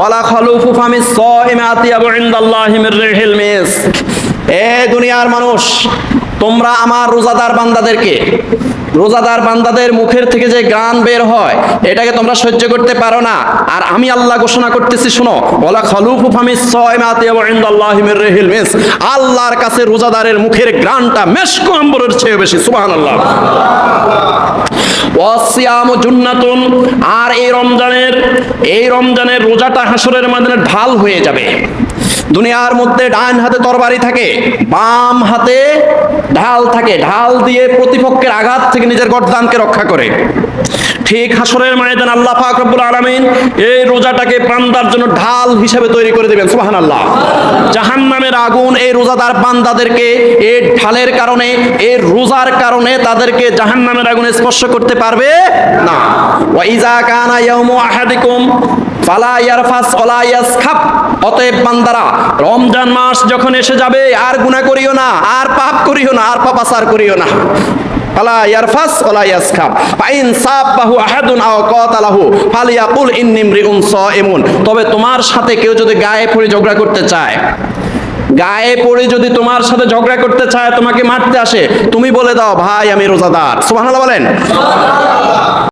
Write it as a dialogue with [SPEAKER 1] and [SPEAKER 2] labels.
[SPEAKER 1] ওয়ালা খালুফু ফামি সাইমি আতিয়াবু ইনদাল্লাহি মির মিস। এ দুনিয়ার মানুষ, তোমরা আমার রোজাদার বান্দাদেরকে, রোজাদার বান্দাদের মুখের থেকে যে গান বের হয়, এটাকে তোমরা সহ্য করতে পারো না। আর আমি আল্লাহ ঘোষণা করতেছি, শোনো, ওয়ালা খালুফু ফামি সাইমি আতিয়াবু ইনদাল্লাহি মির রিহিল মিস। আল্লাহর কাছে রোজাদারের মুখের গানটা মেশক আম্বরের চেয়ে বেশি, সুবহানাল্লাহ। আর এই রমজানের এই রমজানের রোজাটা হাসরের মাদানের ঢাল হয়ে যাবে। দুনিয়ার মধ্যে ডান হাতে তরবারি থাকে, বাম হাতে ঢাল থাকে। ঢাল দিয়ে প্রতিপক্ষের আঘাত থেকে নিজের গর্দানকে রক্ষা করে। ঠিক হাসরের ময়দান আল্লাহ পাক রব্বুল আলামিন এই রোজাটাকে প্রান্দার জন্য ঢাল হিসেবে তৈরি করে দিবেন, সুবহানাল্লাহ। জাহান্নামের আগুন এই রোজাদার বান্দাদেরকে এই ঢালের কারণে, এই রোজার কারণে তাদেরকে জাহান্নামের আগুনে স্পর্শ করতে পারবে না। ওয়া ইজা কানা ইয়াউমু আহাদিকুম ফালা ইয়ারফাস ওয়ালা ইয়াসখাব। অতএব বান্দারা, রমজান মাস যখন এসে যাবে, আর গুনাহ করিও না, আর পাপ করিও না, আর পাপাচার করিও না। ফালা ইয়ারফাস ওয়ালা ইয়াসখাব। ফাইন সাবাহু আহাদুন আও কাতালাহু ফালিয়াকুল ইন্নী ইমরিউন সাইমুন। তবে তোমার সাথে কেউ যদি গায়ে পড়ে ঝগড়া করতে চায়, গায়ে পড়ে যদি তোমার সাথে ঝগড়া করতে চায়, তোমাকে মারতে আসে, তুমি বলে দাও, ভাই, আমি রোজাদার। সুবহানাল্লাহ বলেন।